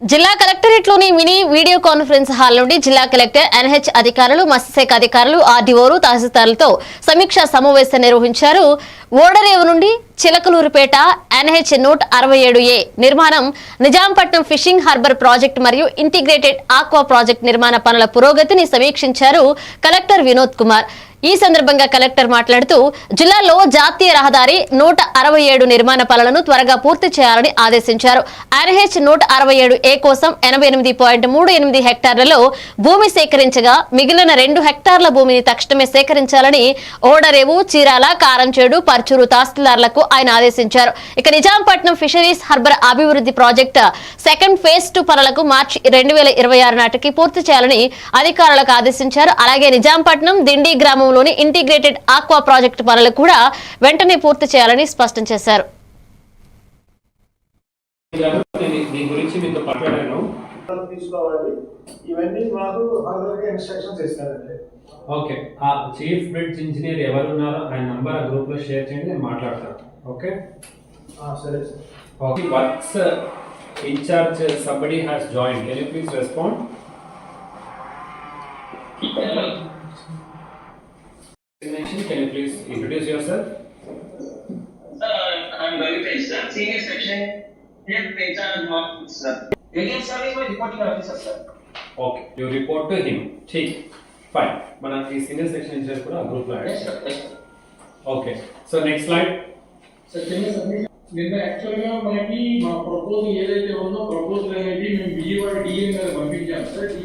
జిల్లా కలెక్టరేట్లోని mini video conference hall నుండి జిల్లా కలెక్టర్ ఎన్హెచ్ అధికారులు మత్స్యశాఖ అధికారులు ఆర్డీఓలు తహసీల్దారులతో సమీక్షా సమావేశం నిర్వహించారు. ఓడరేవు నుండి చిలకలూరుపేట ఎన్హెచ్ నూట అరవై ఏడు ఏ నిర్మాణం నిజాంపట్నం ఫిషింగ్ హార్బర్ ప్రాజెక్టు మరియు ఇంటిగ్రేటెడ్ ఆక్వా ప్రాజెక్ట్ నిర్మాణ పనుల పురోగతిని సమీక్షించారు కలెక్టర్ వినోద్ కుమార్. ఈ సందర్భంగా కలెక్టర్ మాట్లాడుతూ జిల్లాలో జాతీయ రహదారి నూట అరవై ఏడు నిర్మాణ పనులను త్వరగా పూర్తి చేయాలని ఆదేశించారు. ఎన్హెచ్ నూట అరవై ఏడు ఏ కోసం ఎనభై ఎనిమిది పాయింట్ మూడు ఎనిమిది హెక్టార్లలో భూమి సేకరించగా మిగిలిన రెండు హెక్టార్ల భూమిని తక్షణమే సేకరించాలని ఓడరేవు చీరాల కారంచేడు పర్చూరు తహసీల్దార్లకు ఆయన ఆదేశించారు. ఇక నిజాంపట్నం ఫిషరీస్ హార్బర్ అభివృద్ధి ప్రాజెక్టు సెకండ్ ఫేజ్ టూ పనులకు మార్చి రెండు వేల ఇరవై ఆరు నాటికి పూర్తి చేయాలని అధికారులకు ఆదేశించారు. అలాగే నిజాంపట్నం దిండి గ్రామంలోని ఇంటిగ్రేటెడ్ ఆక్వా ప్రాజెక్టు పనులు కూడా వెంటనే పూర్తి చేయాలని స్పష్టం చేశారు. గారు, నేను దీని గురించి మీతో మాట్లాడాను తీసుకోవాలి ఇవన్నీ మాకు ఫర్దర్గా ఇన్స్ట్రక్షన్స్ ఇస్తారండి. ఓకే. ఆ చీఫ్ బ్రిడ్జ్ ఇంజనీర్ ఎవరున్నారో ఆయన నంబర్ ఆ గ్రూప్లో షేర్ చేయండి నేను మాట్లాడతాను. ఓకే? ఆ, సరే sir. Okay. Works In charge somebody has join can you please respond can you please introduce yourself Uh, I'm Ravi sir, senior section head in charge of sir. Again, sir is my reporting officer, sir. Okay you report to him ఠీక్ fine మన ఈ senior section incharge కూడా group లో add Yes, sir. Yes, sir. Okay so next slide sir చిన్న submission నిన్న యాక్చువల్గా మనకి మా proposal ఏదైతే ఉందో ప్రపోజల్